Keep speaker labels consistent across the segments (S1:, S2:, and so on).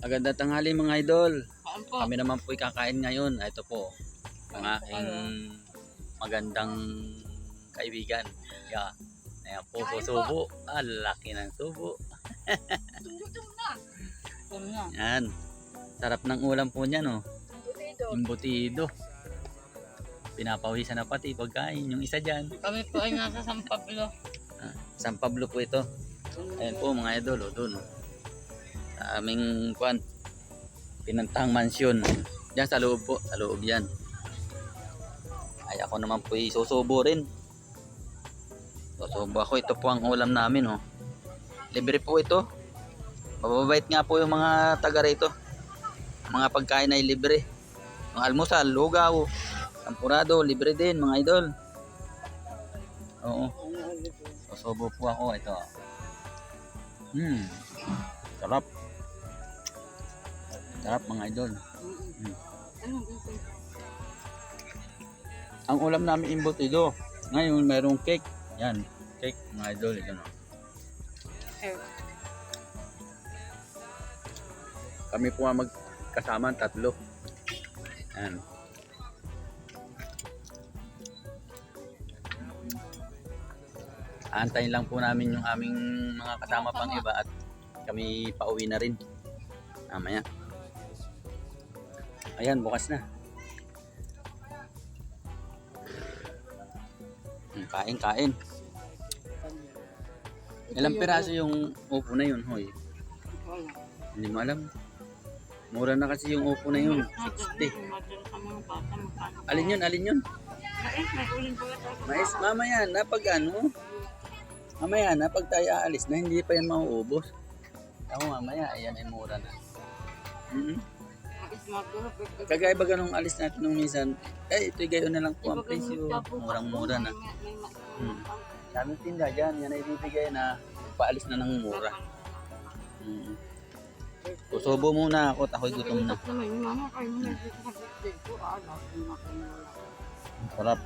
S1: Maganda tanghali mga idol.
S2: Po?
S1: Kami naman po kakain ngayon. Ito po, ang aking magandang kaibigan. Yeah. Ayan po, susubo. Ah, laki ng subo. Yan. Sarap ng ulam po niyan, oh.
S2: Dito.
S1: Imbutido. Pinapawisan na pati pagkain. Yung isa dyan.
S2: Kami po ay nasa San Pablo.
S1: Ah, San Pablo po ito. Ayan po mga idol, oh, doon. Sa aming kwan, pinantahang mansyon. Diyan sa loob po, sa loob yan. Ay ako naman po isusubo rin. Susubo ako, ito po ang ulam namin oh. Libre po ito. Mababait nga po yung mga taga rito. Mga pagkain ay libre. Yung almusal, lugaw, sampurado, libre din mga idol. Oo. Susubo po ako ito. Hmm. Sarap. Sarap mga idol.
S2: Dito?
S1: Ang ulam namin imbutido. Ngayon mayroong cake. Yan. Cake mga idol. Ito.
S2: Eh,
S1: Kami po ang magkasama tatlo. Yan. Aantayin lang po namin yung aming mga kasama pang iba at kami pauwi na rin. Mamaya. Ayan, bukas na. Hmm, Kain, kain. Ilang piraso yung upo na yun, hoy? Hindi mo alam. Mura na kasi yung upo na yun. 60.
S2: Madala ka mga bata magkano.
S1: Alin yun? Alin yun? Mais, mamaya na pag ano, mamaya na pag tayo aalis na, hindi pa yan mauubos. Ako mamaya, ayan ay mura na. mm
S2: ito.
S1: Kagaya ba ganung alis natin nung minsan, eh ito'y gayon na lang po ang presyo. Murang-mura na. Hmm. Sabi ng tinda dyan, yan ay bibigay na paalis na ng mura. Mm. Susubo muna ako, at ako'y gutom na. Ang Sarap.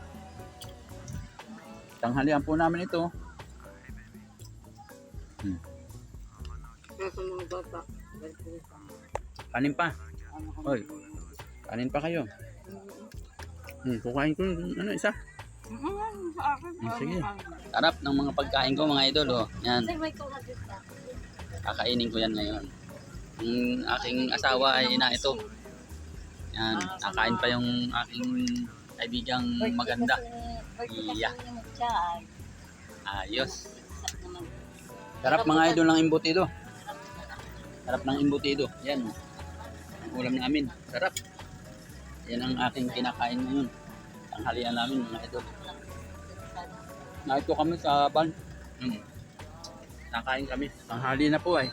S1: Tanghalian po namin ito. Hmm. Kanin pa. Hoy. Kanin pa kayo. Hmm, kukain ko ano isa.
S2: Mm.
S1: Hmm, sige. Sarap ng mga pagkain ko mga idol oh. Yan. Kakainin ko yan ngayon. Yung aking asawa ay ina ito. Yan. Kakain pa yung aking kaibigang maganda. Iya. Ayos. Sarap mga idol ng imbutido. Sarap ng imbutido. Yan. Ulam namin. Sarap. Yan ang aking kinakain ngayon. Tanghalian namin mga idol. Nakito kami sa ban. Hmm. Nakain kami. Tanghali na po ay.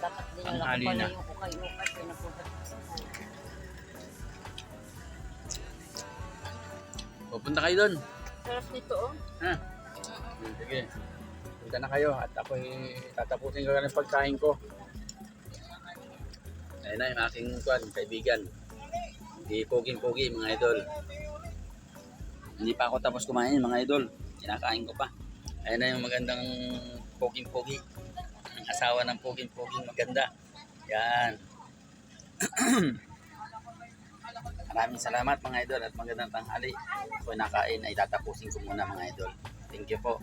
S2: Dapat din
S1: Ang
S2: nila
S1: hali na. Pupunta kayo doon.
S2: Sarap nito oh.
S1: Ha? Sige. Punta na kayo at ako'y tatapusin ko ng pagkain ko. Ayun na yung aking kwan, kaibigan. Hindi puging-pugi mga idol. Hindi pa ako tapos kumain mga idol. Kinakain ko pa. Ayun na yung magandang puging-pugi. Ang asawa ng puging-puging maganda. Yan. Maraming salamat mga idol at magandang tanghali. Kung nakain ay tatapusin ko muna mga idol. Thank you po.